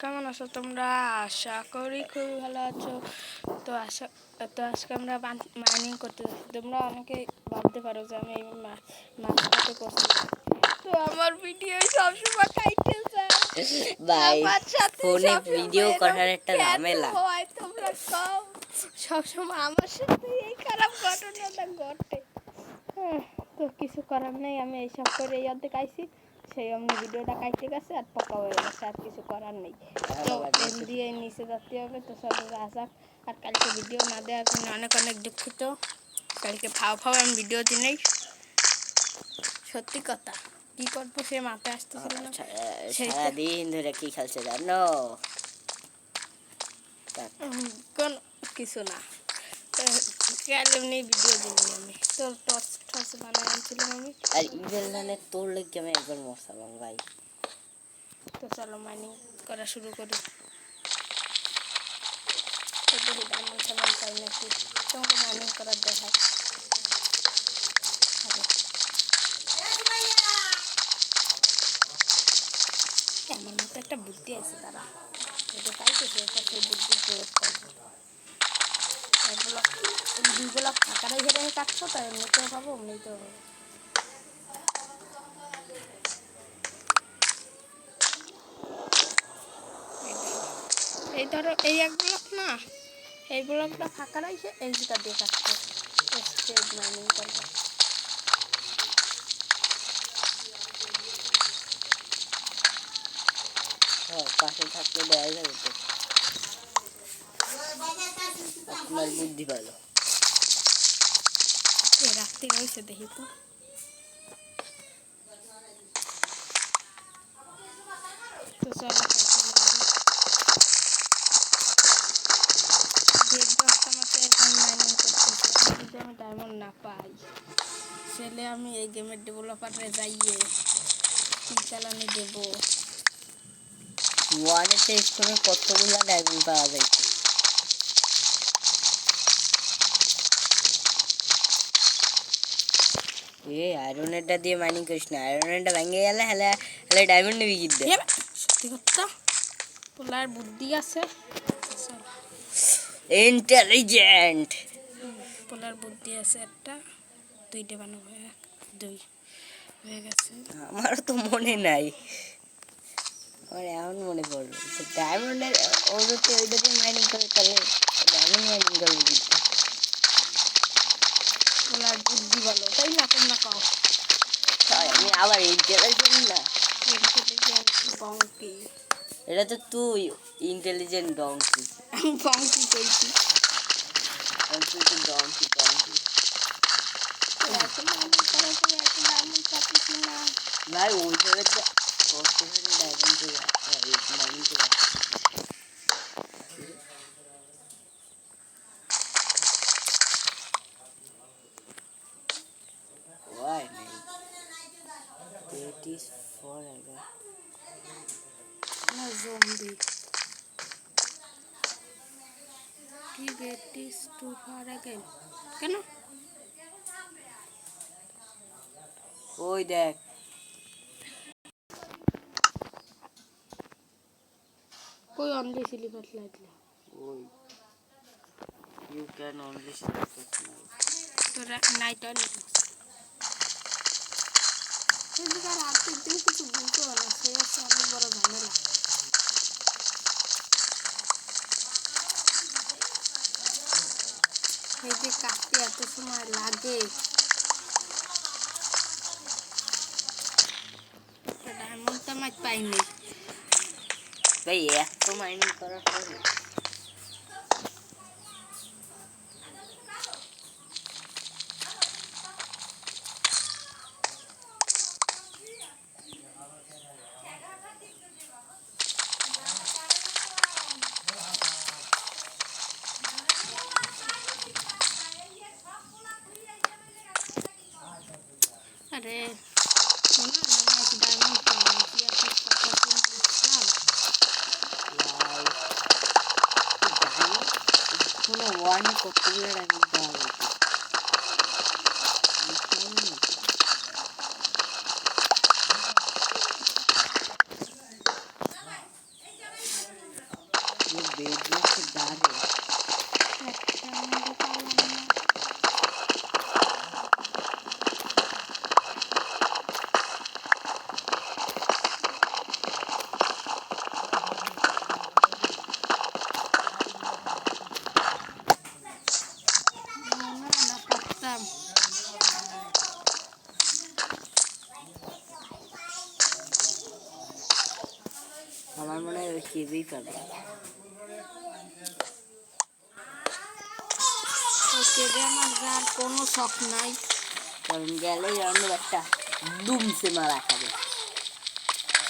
কেমন আছো তোমরা? আশা করি খুবই ভালো আছো। তো আশা তো আজকে আমরা মাইনিং করতে যাচ্ছি। তোমরা অনেকে ভাবতে পারো যে আমি এই মা- মাছটাতে করছি তো আমার ভিডিও সবসময় যায়। ভাই ফোনে ভিডিও করার একটা ঝামেলা। হয় তোমরা কও সবসময় আমার সাথে এই খারাপ ঘটনাটা ঘটে। হ্যাঁ, তো কিছু করার নেই আমি এইসব করে এই অর্ধেক আইছি। সেই অমনি ভিডিওটা কাটতে গেছে আর পকা হয়ে গেছে আর কিছু করার নেই। তো এম দিয়ে নিচে যাতে হবে তো সব আসা আর কালকে ভিডিও না দেওয়ার জন্য অনেক অনেক দুঃখিত। কালকে ফাও ফাও আমি ভিডিও দিই নাই সত্যি কথা কি করব সে মাথায় আসতেছিল না। সারাদিন ধরে কি খেলছে জানো? কোন কিছু না। কাল এমনি ভিডিও দিলাম আমি। তোর টর্চ টর্চ বানাই আনছিলাম আমি আর ইভেল মানে তোর লেগে আমি একবার মশালাম ভাই তো চলো মাইনিং করা শুরু করি। তো দেখি ডায়মন্ড টাইমন্ড পাই নাকি? তোমাকে মাইনিং করার দেখায়। আমার মতো একটা বুদ্ধি আছে তারা এটা পাইতেছে সেই বুদ্ধি প্রয়োগ করব এক ব্লক ব্লক ফাঁকা রেখে রেখে কাটছো তাই এমনিতেও পাবো এমনিতেও পাবো। এই ধরো এই এক ব্লক না এই ব্লকটা ফাঁকা রয়েছে এই দুটা দিয়ে কাটছে। স্টেজ মাইনিং করব হ্যাঁ, পাশে থাকলে দেওয়া যাবে তো। আপনার বুদ্ধি ভালো এ রাত্রি হয়েছে দেখি তো তো চলো দেড় দশটা মতো এখন মাইনিং করতেছি এখন যদি আমি ডায়মন্ড না পাই সেলে আমি এই গেমের ডেভেলপারে যাইয়ে কি চালানি দেবো। ওয়ানে টেস্ট করে কতগুলো ডায়মন্ড পাওয়া যাইছে সত্যি কথা পোলার বুদ্ধি আছে ইন্টেলিজেন্ট পোলার বুদ্ধি আছে একটা দুইটা বানাবো এক দুই হয়ে গেছে আমারও তো মনে নাই আমার এমন মনে পড়ল ডায়মন্ডের ওইটা দিয়ে মাইনিং করে তাহলে ডায়মন্ড মাইনিং করব কিন্তু পোলার বুদ্ধি ভালো তাই না তোমরা কও? তাই আমি আবার ইন্টেলিজেন্ট না। ইন্টেলিজেন্ট বঙ্কি এটা তো তুই ইন্টেলিজেন্ট ডংকি আমি বঙ্কি কইছি। আর তুই তো ডংকি ডংকি এখন আমি করার পরে এখন ডায়মন্ড পাচ্ছি না ভাই ওই জায়গাটা কতখানি ডায়মন্ড মাইনিং করে টু ফার অ্যাগেন কেন? ওই দেখ। কই অনলি সিলিপার লাগলে? ওই। ইউ ক্যান অনলি সিলিপার তো নাইট অন কিন্তু তার আর্থিক দিন কিছু বুঝতে পারে না সে হচ্ছে অনেক বড় ঝামেলা। এই যে কাটতে এত সময় লাগে ডায়মন্ড তো আমার পাইনি ভাই এত মাইনিং করার পরে আরে শোনা না এক ডায়মন্ড পেয়েছি আপনি কত শুনলাম কোনো ওয়ানে কতগুলো ডায়মন্ড পাওয়া গেছে বেডরুম দাঁড়ে একটা আমাদের পারলাম না। না, না, পারতাম। আমার মনে হয় আমার যার কোনো শখ নাই কারণ গেলেই অন্য একটা দুমসে মারা খাবে।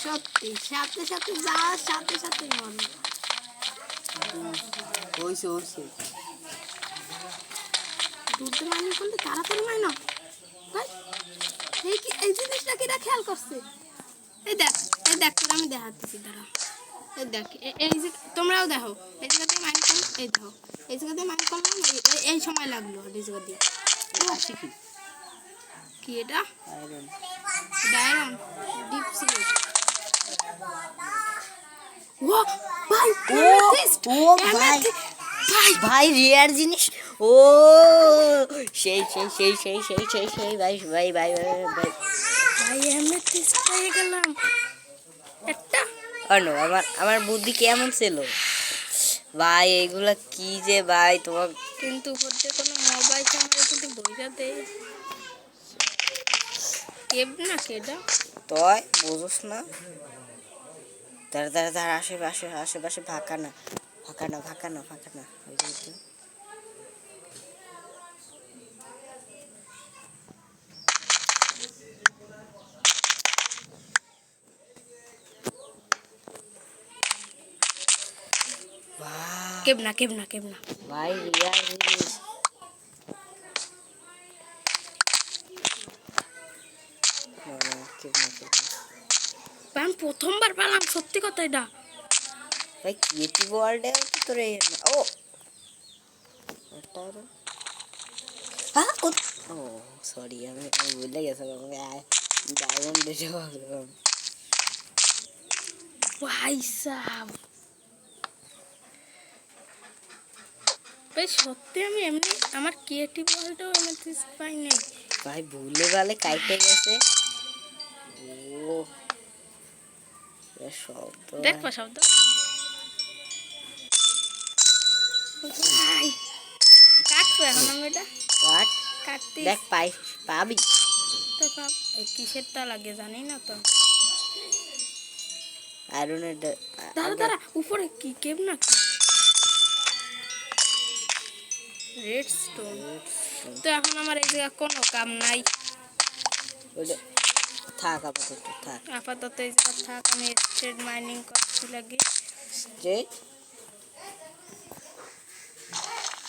সত্যি সাথে সাথে যাওয়ার সাথে সাথে মরবে। হইছে হইছে। দুধ মাইনি করলে তাড়াতাড়ি মাই না? এই কি এই জিনিসটা কিরা খেয়াল করছে এই দেখ এই দেখ আমি দেখাচ্ছি দাঁড়া। দেখ এই যে তোমরাও দেখো এই জায়গাতে মাইন করো এই দেখো এই জায়গাতে মাইন করলাম এই- সময় লাগল এই জায়গা দিয়ে। কি এটা? ডায়রন ডিপ সিলেট ও ভাই ও, ভাই। ভাই। ভাই রেয়ার জিনিস ও সেই সেই সেই সেই সেই সেই সেই ভাই ভাই ভাই ভাই ভাই। ভাই amethyst পেয়ে গেলাম। একটা আমার আমার বুদ্ধি কেমন ছিল? ভাই এগুলো কি যে ভাই তোমার কিন্তু হচ্ছে কোনো মোবাইল ক্যামেরা কিন্তু বইটা দেয় কেব না কেডা? তয় বুঝোস না। তারা তারা তার আশেপাশে আশেপাশে ফাঁকা না ফাঁকা না ফাঁকা না ফাঁকা না। ওই কেব না কেব না কেব না। ভাই আমি প্রথমবার পেলাম সত্যি কথা এটা। ভাই ক্রিয়েটিভ ওয়ার্ল্ডে তোর ও! হ্যাঁ ও সরি আমি আমি ভুলে গেছিলাম ডায়মন্ড এসে ভাবলাম ভাই সাহ ভাই সত্যি আমি এমনি আমার ক্রিয়েটিভ পাই নাই। ভাই ভুলে ভালে কাইটে গেছে। ও শব্দ। দেখবা শব্দ। কাটবো এখন আমি এটা? কাট। কাটতে দেখ পাই পাবি। তো পাব। এই কিসেরটা লাগে জানি না তো। আয়রনের দাঁড়া দাঁড়া উপরে কি কেব না কি রেড স্টোন তো এখন আমার এই জায়গা কোনো কাম নাই। থাক আপাতত থাক। আপাতত এই জায়গা থাক আমি স্ট্রেট মাইনিং করছি লাগে। স্ট্রেট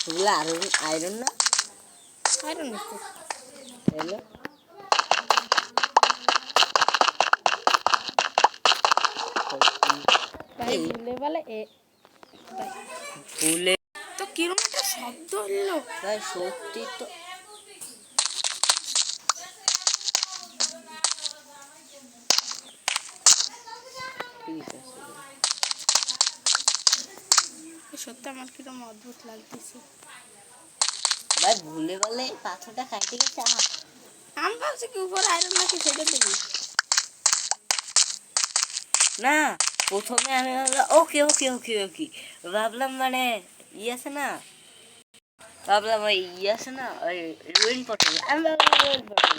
ওগুলো আয়রন আয়রন না নিতে তাহলে ভাই ভুলে বলে এ ভুলে কিরম একটা শব্দ হলো? ভাই সত্যি তো। সত্যি আমার কিরম অদ্ভুত লাগতেছে। ভাই ভুলে বলে পাথরটা খাইতে গেছে? আমি ভাবছি কি উপরে আয়রন নাকি সেটা দিবি? না প্রথমে আমি ভাবলাম ওকে ওকে ওকে ওকে ভাবলাম মানে ই আছে না? ভাবলাম ওই ই আছে না? ওই রুইন পটল। পটল।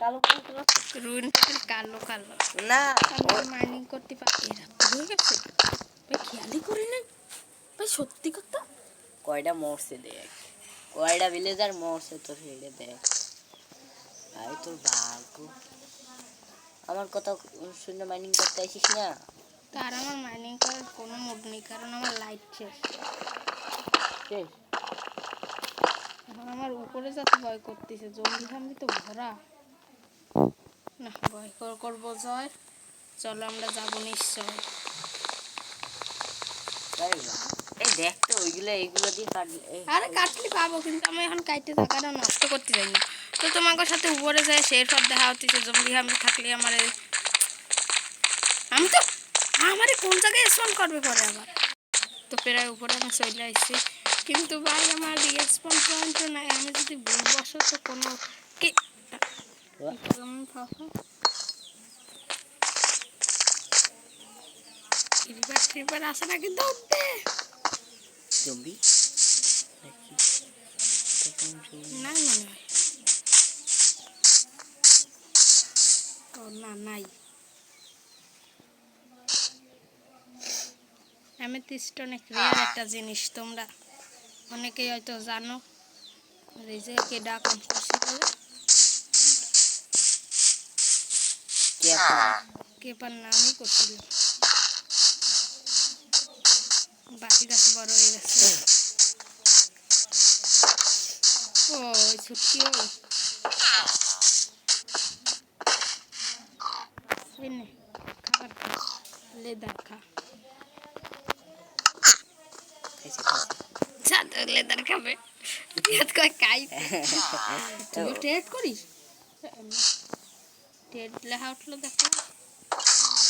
কালো কালো রুইন পেটের কালো কালো। না মাইনিং করতে পারছি রাত্রি হয়ে গেছে। ভাই খেয়ালই করি নাই। ভাই সত্যি কথা? কয়টা মরছে দেখ। কয়টা ভিলেজার মরছে তোর হেডে দেখ। ভাই তোর ভাগ্য আমার কথা শূন্য মাইনিং করতে আসিস না? তার আমার মাইনিং করার কোনো মুড নেই কারণ আমার লাইট শেষ। এখন আমার উপরে যাতে ভয় করতেছে ফাম্বি তো ভরা। না ভয় কর করব জয়। চলো আমরা যাব নিশ্চয়। এই দেখ তো ওইগুলো এইগুলো দিয়ে কাটলে আরে কাটলি পাবো কিন্তু আমি এখন কাটতে জায়গাটা নষ্ট করতে যাই না। তো তোমাকে সাথে উপরে যায় সেই সব দেখা হচ্ছে জঙ্গি ফাম্বি থাকলে আমার আমি তো আমারে কোন জায়গায় স্মরণ করবে পরে আবার? তো প্রায় উপরে আমি চলে আসছি। কিন্তু ভাই আমার রিয়েসপন পয়েন্টও নাই। আমি যদি ভুলবশত কোনো কি? আসে না কিন্তু জম্বি মনে হয়। ও না নাই। আমি তিস্ট অনেক রেয়ার একটা জিনিস, তোমরা অনেকেই হয়তো জানো। আর এই যে কে ডাক করছি বলে কে আপনারা? কে পার নামই করছিল বাকি গাছ বড় হয়ে গেছে। ও ছুটকি খাবার খা, লেদার খা। চাঁদ লেদার খাবে। ইয়াত কয় খাই তুই ট্রেড করিস? ট্রেড লেখা উঠল দেখো।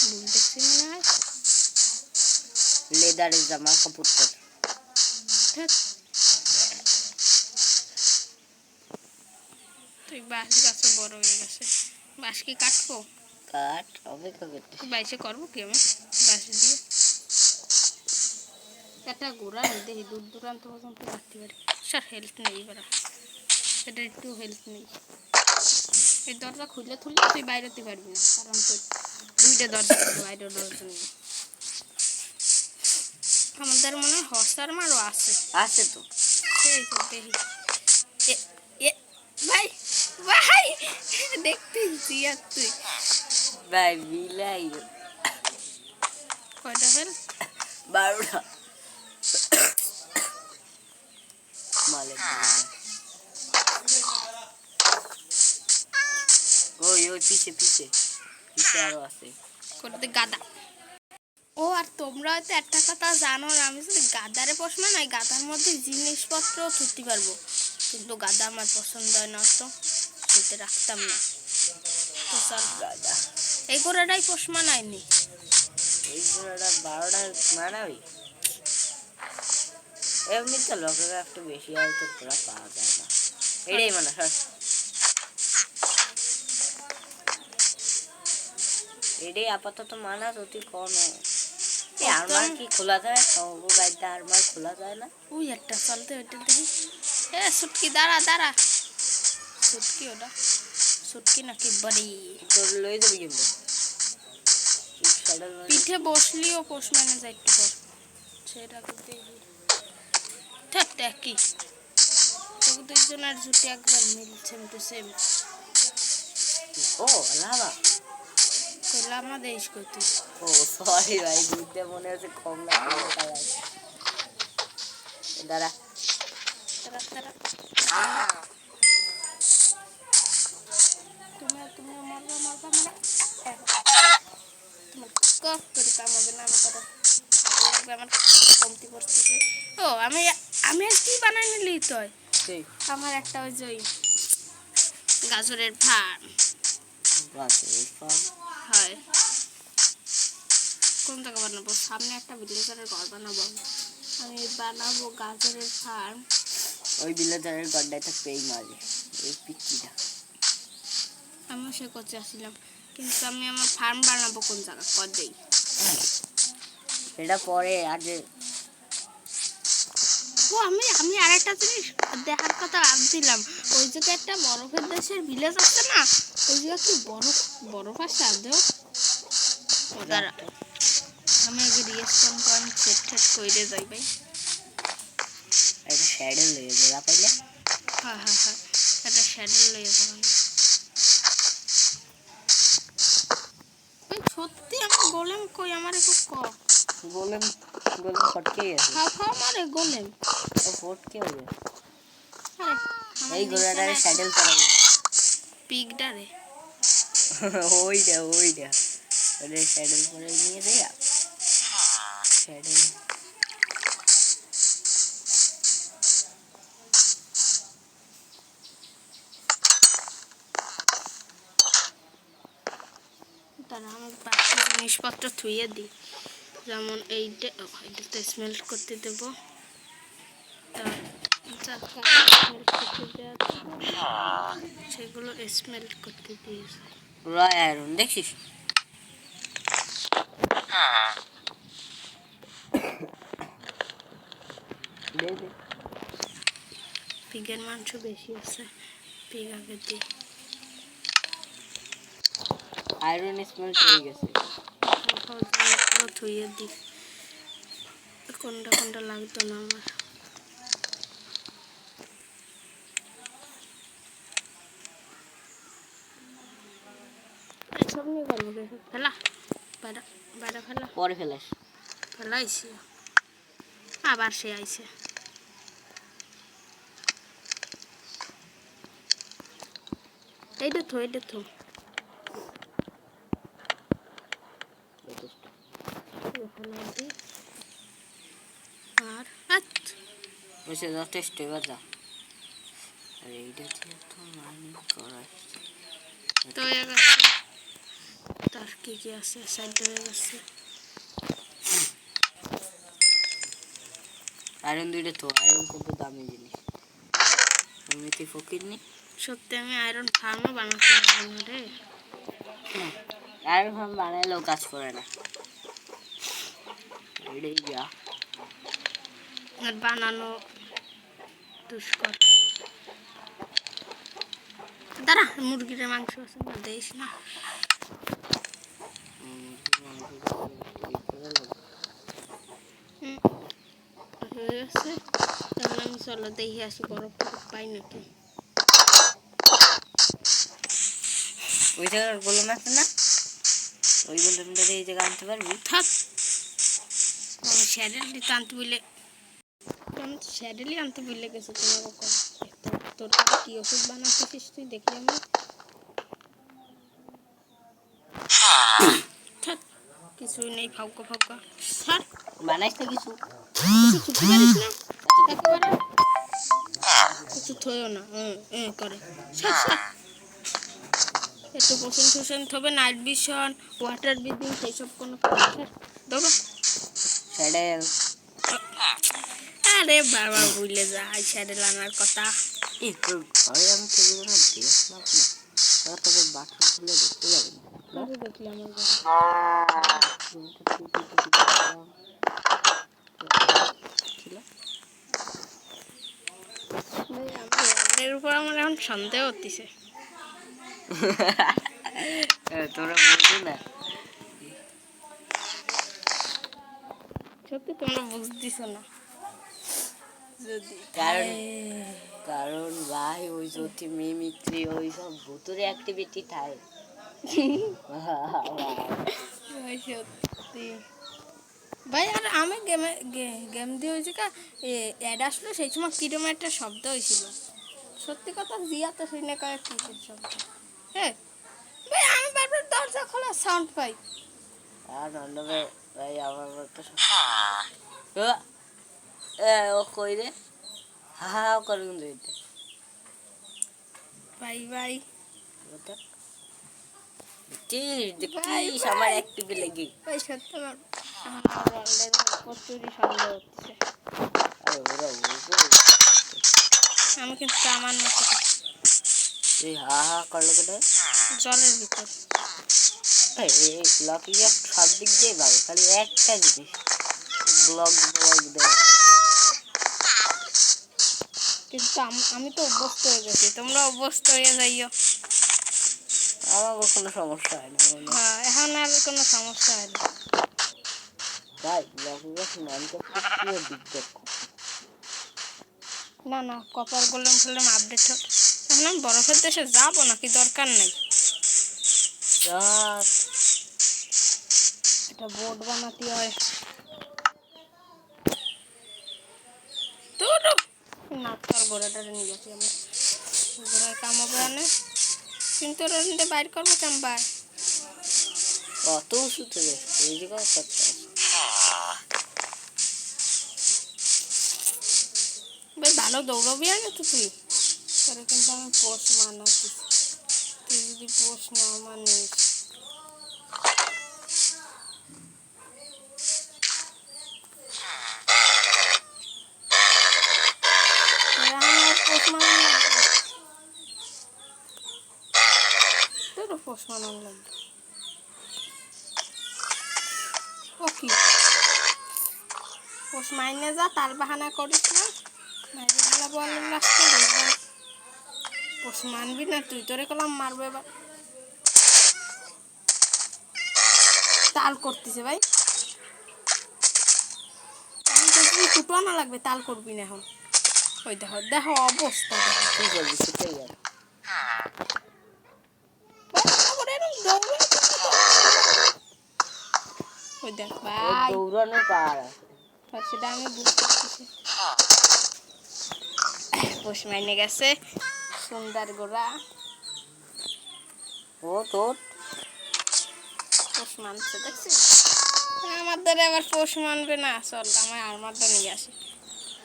ভুল দেখছি মনে হয়। লেদারের জামা কাপড় পর। তুই বাঁশ গাছও বড় হয়ে গেছে। বাঁশ কি কাটবো? কাঠ অপেক্ষা করতে? বাইসে করব কি আমি? বাঁশ দিয়ে। একটা গোড়া নেই দেখি দূর দূরান্ত পর্যন্ত কাটতে পারি। স্যার হেল্প নেই এবার। এটা একটু হেল্প নেই। এই দরজা খুললে খুললে তুই বাইরেতে পারবি না কারণ তোর দুইটা দরজা আছে, বাইরের দরজা নেই। আমাদের মনে হয় হসার মারও আছে। আছে তো। এই তো দেখি। ভাই ভাই দেখতে আর তুই। ভাই বিলাই কয়টা ফেল বারোটা মালের বারোটা। ওই ওই পিছে পিছে। পিছে আরও আছে। করতে গাদা। ও আর তোমরা হয়তো একটা কথা জানো না আমি যদি গাদারে পছন্দ নাই গাদার মধ্যে জিনিসপত্র থুতে পারব। কিন্তু গাদা আমার পছন্দ হয় না তো সেটা রাখতাম না। তো চল গাদা। এই গোড়াটাই পশমা নাইনি এই ঘোড়াটা বারোটা মারাবি এমনি তো লোকেরা একটু বেশি হয়তো ঘোড়া পাওয়া যায় না এটাই মানে এটাই আপাতত মানা অতি কম আরমার কি খোলা যায় সবু গাড়িতে আরমার খোলা যায় না ওই একটা চলতে ওইটা দেখি এ সুটকি দাঁড়া দাঁড়া সুটকি ওটা সুটকি নাকি বড়ি তোর লই দেবি কিন্তু পিঠে বসলিও পোষ মানে একটু পর সেটা থাক দেখি তোকে দুইজনের জুটি একবার মিল সেম টু সেম। ও লাভা না দেশ করতে ও সরি ভাই দুধে মনে হচ্ছে কম লাগে দাঁড়া। তারা তারা। তুমি তুমি মরবা মরবা মরা তোমার কফ করে কাম হবে না আমি লাগবে আমার কমতি পড়তেছে। ও আমি আমি আর কি বানাই নিলি তুই? আমার একটা ওই ওই গাজরের ফার্ম। গাছের ফল হয়। কোন জায়গা বানাবো? সামনে একটা ভিলেজারের ঘর বানাবো। আমি। বানাবো গাজরের ফার্ম। ওই বিলেদারের গড্ডায় থাকবে এই মাঝে। এই পিচ্চিটা। আমিও সে করতে আসছিলাম। কিন্তু আমি আমার ফার্ম বানাবো কোন জায়গা? কদেই এটা পরে আজ ও আমি আমি আরেকটা জিনিস দেখার কথা ভাবছিলাম। ওই জায়গায় একটা বরফের দেশের ভিলেজ আছে না ওই জায়গা কি বরফ বরফ আছে আদেও ও দাঁড়া আমি আগে রিয়েকশন পয়েন্ট সেট ঠেট করে যাই ভাই। একটা শ্যাডেল লেগে গোলা পাইলে। হ্যাঁ হ্যাঁ হ্যাঁ একটা শ্যাডেল লয়ে যাবেন সত্যি আমার গোলেম কই আমার একটু ক। গোলেম গোলেম ফটকে গেছে খাও খাও মারে গোলেম ও ফটকে হয়ে এই গোলাটারে শ্যাডেল করা পিগডারে ওইটা ওইটা ওটা শ্যাডেল করে নিয়ে দেয় শ্যাডেল তারা আমার জিনিসপত্র থুয়ে দিই যেমন এইটা এইটাতে স্মেল্ট করতে দেব। আছে, সেগুলো স্মেল্ট করতে দিয়েছে রয় আয়রন দেখছিস? পিগের মাংস বেশি আছে পিগ আগে দিই আয়রন স্মেল পেয়ে গেছে। দিই কোনটা কোনটা লাগতো না আমার নিয়ে ফেলা ফেলা আবার সে আইছে এইটা থো এইটা থো ফেলা দিই আর আচ্ছা বসে যথেষ্ট এবার যা। আর এইটা দিয়ে তো মাইনিং করা। তো হয়ে তার কি কি আছে? সাইড হয়ে গেছে। আয়রন দুইটা তো আয়রন কিন্তু দামি জিনিস। এমনিতে ফকির নি? সত্যি আমি আয়রন ফার্মও বানাতে পারব না রে আয়রন ফার্ম বানাইলেও কাজ করে না। এটাই যা। আর বানানো দুষ্কর। দাঁড়া মুরগির মাংস আছে না দিস না। আমি চলো দেখি আসি বরফ টরফ পাই নাকি। ওই জায়গার গোলম আছে না? ওই গোলমটা এই জায়গা আনতে পারবি? থাক। আমি স্যাডেলি তো আনতে বলে আমি স্যাডেলি আনতে বলে গেছি তোমার ওখানে তোর কি ওষুধ বানাতেছিস তুই দেখি আমি কিছুই নেই, ফাউকা ফাউকা। ছাড় বানাইস না কিছু। কিছু ছুটি না। একেবারে কিছু থইও না। হুম হুম করে। ছাড় ছাড় একটু পোষণ টোষণ হবে নাইট ভিশন ওয়াটার ব্রিদিং সেই সব কোনো কাজ ছাড় আরে বাবা ভুলে যায় স্যাডেল আনার কথা। ঘরে আমি দেখলাম না বাথরুম খুলে দেখতে যাবে। উপর আমার এখন সন্দেহ হতিছে। তোরা বুঝলি না। সত্যি তোমরা বুঝতেছ না। যদি কারণ কারণ ভাই ওই সত্যি মিমিক্রি ওই সব ভুতুরে অ্যাক্টিভিটি থাকে ভাই সত্যি। ভাই আর আমি গেমে গেম দিয়ে হয়েছে কা অ্যাড আসলো সেই সময় কিরম একটা শব্দ হয়েছিল। সত্যি কথা জিয়া তো শুনে করে কিসের শব্দ। হ্যাঁ। ভাই আমি বারবার দরজা খোলা সাউন্ড পাই। আর নন্দবে ভাই আমার মতো সব- ও, এ, ও কই রে হা হা হা করে কিন্তু এটা। ভাই ভাই দেখছিস দেখছিস আমার অ্যাক্টিভে লেগে। ভাই সত্যি আমার আমার প্রচুরই সন্দেহ হচ্ছে। আরে ওরা আমি কিন্তু আমার মতো এই হা হা করল কেটে জলের ভিতর। লকি সব দিক দিয়ে খালি একটা জিনিস। ব্লগ ব্লগ দেওয়া কিন্তু আমি তো অভ্যস্ত হয়ে গেছি। তোমরা অভ্যস্ত হয়ে যাইও। আমার কোনো সমস্যা হয় না হ্যাঁ এখন আর কোনো সমস্যা হয় না। ভাই না না কপার গোলেম ফোলেম আপডেট হোক এখন আমি বরফের দেশে যাব নাকি? দরকার নেই। এটা বোর্ড বানাতে হয় তোর নিয়ে যাচ্ছি কামাবো আনে কিন্তু বাইর করব এই করতে ভাই ভালো দৌড়বি আগে তো তুই। তোরে কিন্তু আমি পোষ মানাচ্ছি। তুই যদি পোষ না মানিস। পোষমান অনলাইন ও কি পোষ মাইনে যা, তার বাহানা করিস না। লাস্টে পোষ মানবি না, তুই তোরে কলাম মারবো এবার। তাল করতেছে ভাই। আমি তো তুই কুটো আনা লাগবে, তাল করবি না এখন। ওই দেখো দেখো, অবস্থা কি করবি সেটাই আর তারপরে এরকম দৌড়ে ওই দেখ দৌড়ানো পার সেটা আমি বুঝতে পারছি পোষ মাইনে গেছে সুন্দর গোড়া। ও তোর? পোষ মানছে দেখছিস? আমার দ্বারা আবার পোষ মানবে না চল আমার আরমারটা নিয়ে আসি।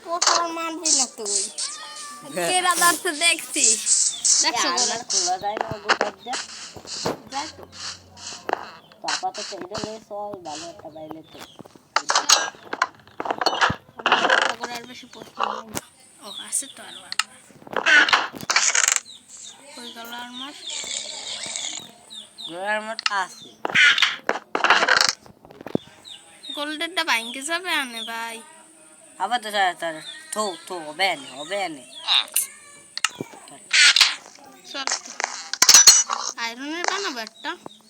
পোষ আর মানবি না তুই। কেরা দাঁড়তে দেখছিস? দেখছ খোলা যায় না ওগুলো বাদ দে যাই তো তো আপাতত এটা নিয়ে চল ভালো একটা বাইলে তো আনে ভাই আবার তো হবে এনে হবে এনে চল আয়রনের বানাবো একটা ও সত্যি গোল্ডেনটা বাইঙ্কে যাবে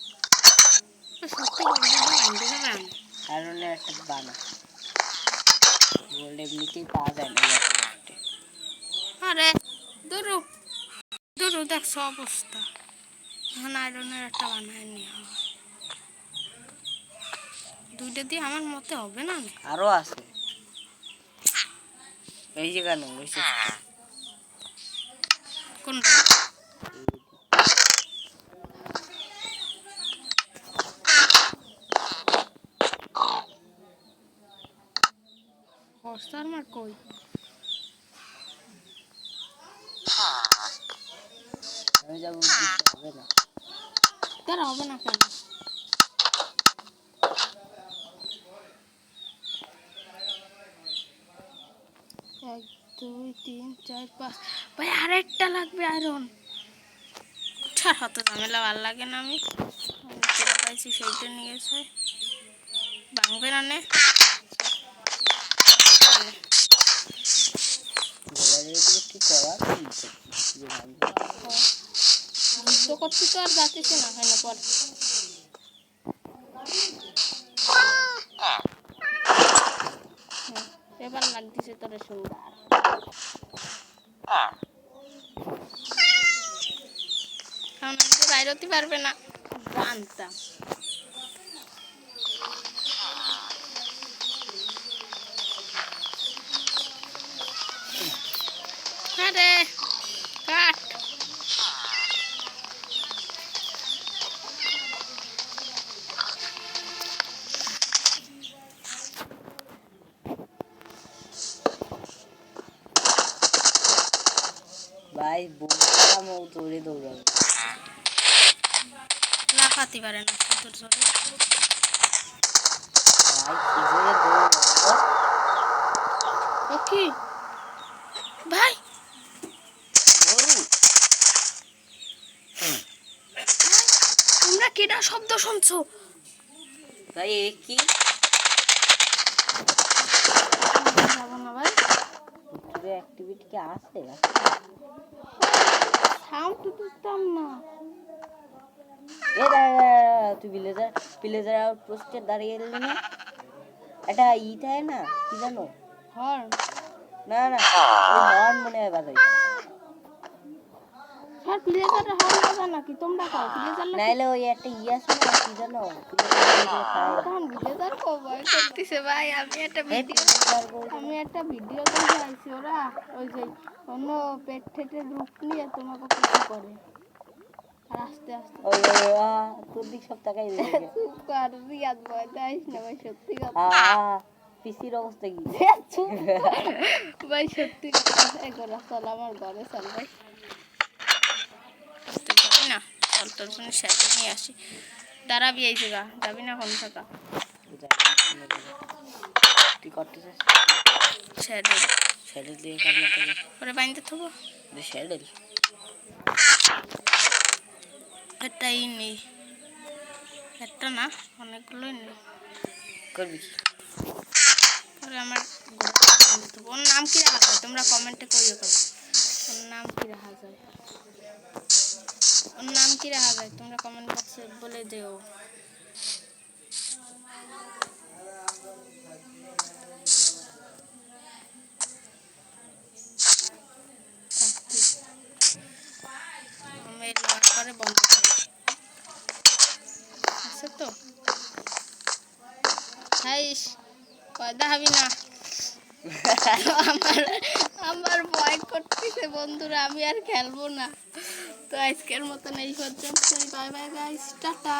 আনে কারণ একটা বানা। গোল্ড এমনিতেই পাওয়া যায় না আরে দুরু দুরু দেখছ অবস্থা। এখন আয়রনের একটা বানায় নিয়ে হবে দুইটা দিয়ে আমার মতে হবে না? আরও আছে। এই যে কেন কোনটা? মার কই? তারা হবে না কেন? এক, দুই, তিন, চার, পাঁচ। ভাই, আরেকটা লাগবে আয়রন ছাড় হতো ঝামেলা ভালো লাগে না আমি। যেটা পাইছি সেইটা নিয়ে গেছে ভাঙবে না নে। কি না হয় না পর এবার লাগতেছে তোরে সুন্দর কারণ আমি তো বাইরতে পারবে না। জানতাম। কাট। ভাই বলছিলাম ও দৌড়ে দৌড়াবে। লাফাতে পারে না তোর জোরে ভাই কি জোরে দৌড়াবো? কি? ভাই কেডা শব্দ শুনছো? তাই এ কি? যাব না ভাই অ্যাক্টিভিটি কি আছে? সাউন্ড তো দিতাম না। এ তুই ভিলেজার ভিলেজার আউট পোস্টে দাঁড়িয়ে এলি না? এটা ই থাকে না কি জানো? হর্ন না না হর্ন মনে হয় বাজাই স্যার প্লেজার হর্ন নাকি তোমরা না নাইলে ওই একটা ই আছে না কি জানো? তখন করতেছে ভাই। আমি একটা ভিডিও আমি একটা ভিডিও দেখে আইছি ওরা ওই যে অন্য পেট ঠেটের রূপ নিয়ে তোমাকে কিছু করে। আস্তে আস্তে ওই ওই তোর দিক সব তাকাই চুপ কর রিয়াদ ভয় দেখাইস না ভাই সত্যি কথা। পিসির অবস্থা কি? ভাই সত্যি কথা চল আমার ঘরে চল ভাই। চল তোর জন্য স্যারে নিয়ে আসি। দাঁড়াবি এই জায়গা যাবি না কোন থাকা তুই করতে চাস স্যারে স্যাডেল দিয়ে কামনা করে ওরে বাইন্দে থবো। স্যাডেল এটাই নেই। একটা না অনেকগুলোই নেই। করবি কি? আমার। ওর নাম কি রাখা যায় তোমরা কমেন্টে কইও করো ওর নাম কি রাখা যায় ওর নাম কি রাখা যায় তোমরা কমেন্ট বক্সে বলে দিও। করে বন্ধ আছে তো? হাইস কয়দা হবি না। আমার আমার ভয় করতেছে বন্ধুরা, আমি আর খেলব না। তো আজকের মতন এই পর্যন্ত বাই বাই গাইস টাটা